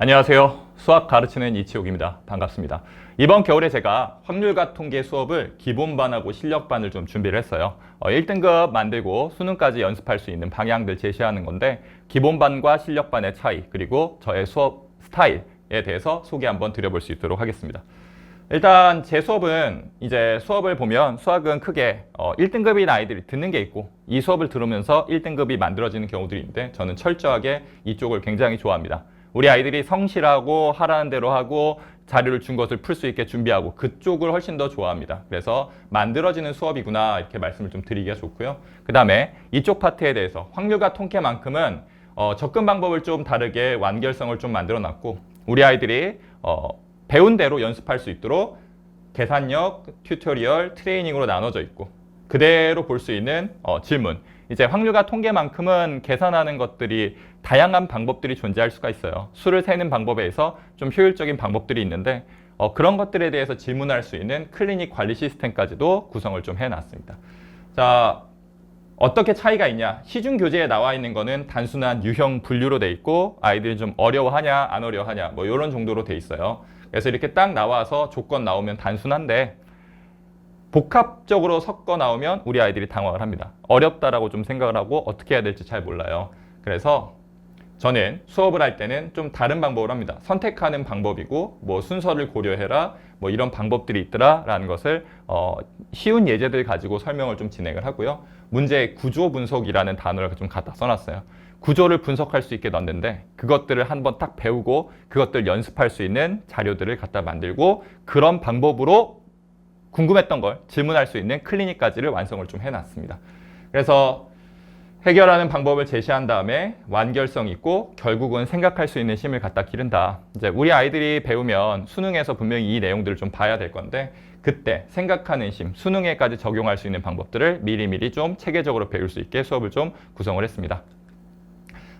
안녕하세요. 수학 가르치는 이치옥입니다. 반갑습니다. 이번 겨울에 제가 확률과 통계 수업을 기본반하고 실력반을 좀 준비를 했어요. 어, 1등급 만들고 수능까지 연습할 수 있는 방향들 제시하는 건데 기본반과 실력반의 차이 그리고 저의 수업 스타일에 대해서 소개 한번 드려볼 수 있도록 하겠습니다. 일단 제 수업은 이제 수업을 보면 수학은 크게 어, 1등급인 아이들이 듣는 게 있고 이 수업을 들으면서 1등급이 만들어지는 경우들이 있는데 저는 철저하게 이쪽을 굉장히 좋아합니다. 우리 아이들이 성실하고 하라는 대로 하고 자료를 준 것을 풀 수 있게 준비하고 그쪽을 훨씬 더 좋아합니다. 그래서 만들어지는 수업이구나 이렇게 말씀을 좀 드리기가 좋고요. 그 다음에 이쪽 파트에 대해서 확률과 통계만큼은 어, 접근 방법을 좀 다르게 완결성을 좀 만들어 놨고 우리 아이들이 어, 배운 대로 연습할 수 있도록 계산력, 튜토리얼, 트레이닝으로 나눠져 있고 그대로 볼 수 있는 어, 질문. 이제 확률과 통계만큼은 계산하는 것들이 다양한 방법들이 존재할 수가 있어요. 수를 세는 방법에서 좀 효율적인 방법들이 있는데 어, 그런 것들에 대해서 질문할 수 있는 클리닉 관리 시스템까지도 구성을 좀 해놨습니다. 자, 어떻게 차이가 있냐? 시중 교재에 나와 있는 거는 단순한 유형 분류로 돼 있고 아이들이 좀 어려워하냐 안 어려워하냐 뭐 이런 정도로 돼 있어요. 그래서 이렇게 딱 나와서 조건 나오면 단순한데 복합적으로 섞어 나오면 우리 아이들이 당황을 합니다. 어렵다라고 좀 생각을 하고 어떻게 해야 될지 잘 몰라요. 그래서 저는 수업을 할 때는 좀 다른 방법을 합니다. 선택하는 방법이고 뭐 순서를 고려해라 뭐 이런 방법들이 있더라라는 것을 어, 쉬운 예제들 가지고 설명을 좀 진행을 하고요. 문제 구조 분석이라는 단어를 좀 갖다 써놨어요. 구조를 분석할 수 있게 넣었는데 그것들을 한번 딱 배우고 그것들 연습할 수 있는 자료들을 갖다 만들고 그런 방법으로 궁금했던 걸 질문할 수 있는 클리닉까지를 완성을 좀 해놨습니다. 그래서 해결하는 방법을 제시한 다음에 완결성 있고 결국은 생각할 수 있는 힘을 갖다 기른다. 이제 우리 아이들이 배우면 수능에서 분명히 이 내용들을 좀 봐야 될 건데 그때 생각하는 힘, 수능에까지 적용할 수 있는 방법들을 미리미리 좀 체계적으로 배울 수 있게 수업을 좀 구성을 했습니다.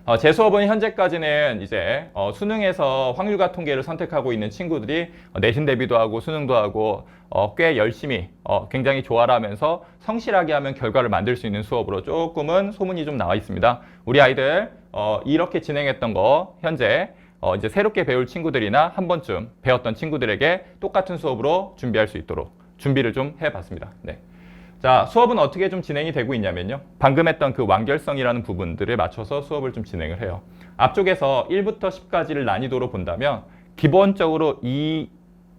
어, 제 수업은 현재까지는 이제 어, 수능에서 확률과 통계를 선택하고 있는 친구들이 어, 내신 대비도 하고 수능도 하고 어, 꽤 열심히 어, 굉장히 조화하면서 성실하게 하면 결과를 만들 수 있는 수업으로 조금은 소문이 좀 나와 있습니다. 우리 아이들 어, 이렇게 진행했던 거 현재 어, 이제 새롭게 배울 친구들이나 한 번쯤 배웠던 친구들에게 똑같은 수업으로 준비할 수 있도록 준비를 좀 해봤습니다. 네. 자, 수업은 어떻게 좀 진행이 되고 있냐면요. 방금 했던 그 완결성이라는 부분들을 맞춰서 수업을 좀 진행을 해요. 앞쪽에서 1부터 10까지를 난이도로 본다면 기본적으로 이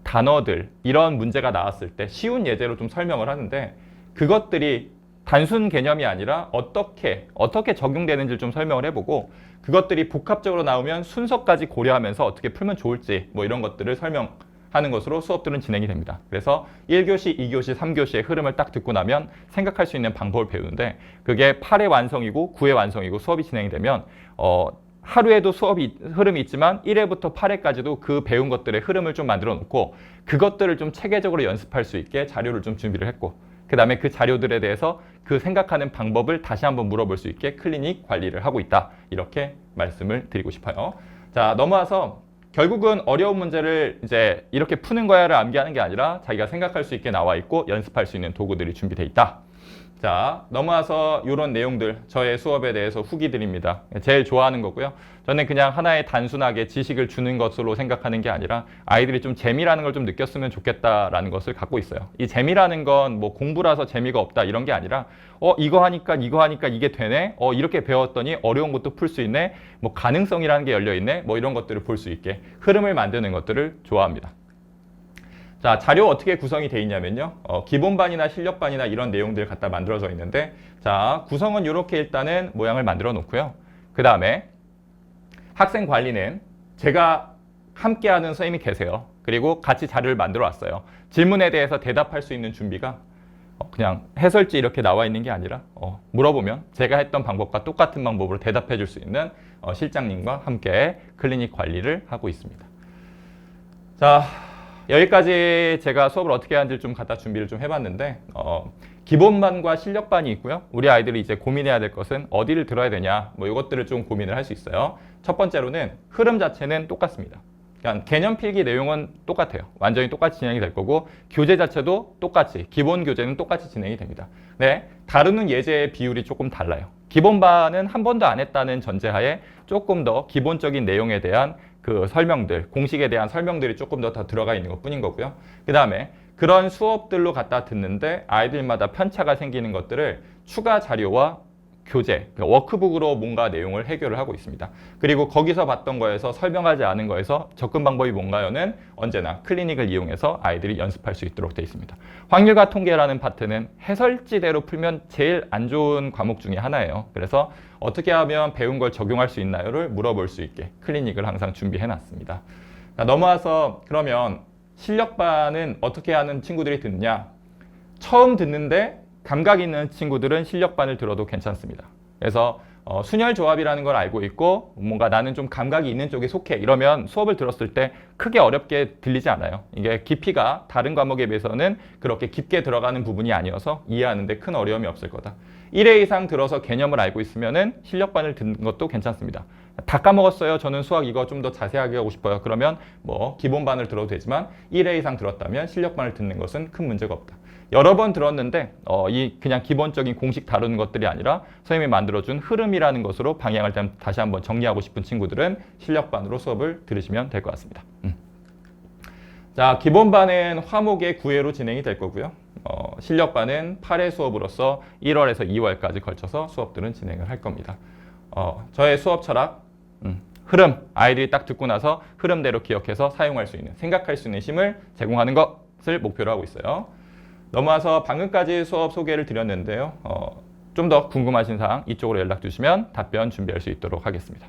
단어들, 이런 문제가 나왔을 때 쉬운 예제로 좀 설명을 하는데 그것들이 단순 개념이 아니라 어떻게, 어떻게 적용되는지를 좀 설명을 해보고 그것들이 복합적으로 나오면 순서까지 고려하면서 어떻게 풀면 좋을지 뭐 이런 것들을 설명 하는 것으로 수업들은 진행이 됩니다. 그래서 1교시, 2교시, 3교시의 흐름을 딱 듣고 나면 생각할 수 있는 방법을 배우는데 그게 8의 완성이고 9의 완성이고 수업이 진행이 되면 어, 하루에도 수업이 흐름이 있지만 1회부터 8회까지도 그 배운 것들의 흐름을 좀 만들어 놓고 그것들을 좀 체계적으로 연습할 수 있게 자료를 좀 준비를 했고 그 다음에 그 자료들에 대해서 그 생각하는 방법을 다시 한번 물어볼 수 있게 클리닉 관리를 하고 있다. 이렇게 말씀을 드리고 싶어요. 자, 넘어와서 결국은 어려운 문제를 이제 이렇게 푸는 거야를 암기하는 게 아니라 자기가 생각할 수 있게 나와 있고 연습할 수 있는 도구들이 준비되어 있다. 자, 넘어와서 이런 내용들 저의 수업에 대해서 후기 드립니다. 제일 좋아하는 거고요. 저는 그냥 하나의 단순하게 지식을 주는 것으로 생각하는 게 아니라 아이들이 좀 재미라는 걸 좀 느꼈으면 좋겠다라는 것을 갖고 있어요. 이 재미라는 건 뭐 공부라서 재미가 없다 이런 게 아니라 어 이거 하니까 이거 하니까 이게 되네. 어 이렇게 배웠더니 어려운 것도 풀 수 있네. 뭐 가능성이라는 게 열려 있네. 뭐 이런 것들을 볼 수 있게 흐름을 만드는 것들을 좋아합니다. 자, 자료 어떻게 구성이 되어 있냐면요. 어, 기본반이나 실력반이나 이런 내용들 갖다 만들어져 있는데 자, 구성은 이렇게 일단은 모양을 만들어 놓고요. 그 다음에 학생 관리는 제가 함께하는 선생님이 계세요. 그리고 같이 자료를 만들어 왔어요. 질문에 대해서 대답할 수 있는 준비가 어, 그냥 해설지 이렇게 나와 있는 게 아니라 어, 물어보면 제가 했던 방법과 똑같은 방법으로 대답해 줄 수 있는 어, 실장님과 함께 클리닉 관리를 하고 있습니다. 자, 여기까지 제가 수업을 어떻게 하는지 좀 갖다 준비를 좀 해봤는데 어, 기본반과 실력반이 있고요. 우리 아이들이 이제 고민해야 될 것은 어디를 들어야 되냐 뭐 이것들을 좀 고민을 할 수 있어요. 첫 번째로는 흐름 자체는 똑같습니다. 그러니까 개념 필기 내용은 똑같아요. 완전히 똑같이 진행이 될 거고 교재 자체도 똑같이 기본 교재는 똑같이 진행이 됩니다. 네, 다루는 예제의 비율이 조금 달라요. 기본반은 한 번도 안 했다는 전제하에 조금 더 기본적인 내용에 대한 그 설명들, 공식에 대한 설명들이 조금 더더 들어가 있는 것 뿐인 거고요. 그 다음에 그런 수업들로 갖다 듣는데 아이들마다 편차가 생기는 것들을 추가 자료와 교재, 그러니까 워크북으로 뭔가 내용을 해결을 하고 있습니다. 그리고 거기서 봤던 거에서 설명하지 않은 거에서 접근 방법이 뭔가요는 언제나 클리닉을 이용해서 아이들이 연습할 수 있도록 되어 있습니다. 확률과 통계라는 파트는 해설지대로 풀면 제일 안 좋은 과목 중에 하나예요. 그래서 어떻게 하면 배운 걸 적용할 수 있나요를 물어볼 수 있게 클리닉을 항상 준비해 놨습니다. 자, 넘어와서 그러면 실력반은 어떻게 하는 친구들이 듣느냐? 처음 듣는데 감각 있는 친구들은 실력반을 들어도 괜찮습니다. 그래서 어, 순열 조합이라는 걸 알고 있고 뭔가 나는 좀 감각이 있는 쪽에 속해 이러면 수업을 들었을 때 크게 어렵게 들리지 않아요. 이게 깊이가 다른 과목에 비해서는 그렇게 깊게 들어가는 부분이 아니어서 이해하는데 큰 어려움이 없을 거다. 1회 이상 들어서 개념을 알고 있으면은 실력반을 듣는 것도 괜찮습니다. 다 까먹었어요. 저는 수학 이거 좀 더 자세하게 하고 싶어요. 그러면 뭐 기본반을 들어도 되지만 1회 이상 들었다면 실력반을 듣는 것은 큰 문제가 없다. 여러 번 들었는데 어, 이 그냥 기본적인 공식 다루는 것들이 아니라 선생님이 만들어준 흐름이 라는 것으로 방향을 좀 다시 한번 정리하고 싶은 친구들은 실력반으로 수업을 들으시면 될 것 같습니다. 음. 자, 기본반은 화목의 9회로 진행이 될 거고요. 어, 실력반은 8회 수업으로서 1월에서 2월까지 걸쳐서 수업들은 진행을 할 겁니다. 어, 저의 수업 철학, 음, 흐름, 아이들이 딱 듣고 나서 흐름대로 기억해서 사용할 수 있는, 생각할 수 있는 힘을 제공하는 것을 목표로 하고 있어요. 넘어와서 방금까지 수업 소개를 드렸는데요. 어, 좀 더 궁금하신 사항 이쪽으로 연락 주시면 답변 준비할 수 있도록 하겠습니다.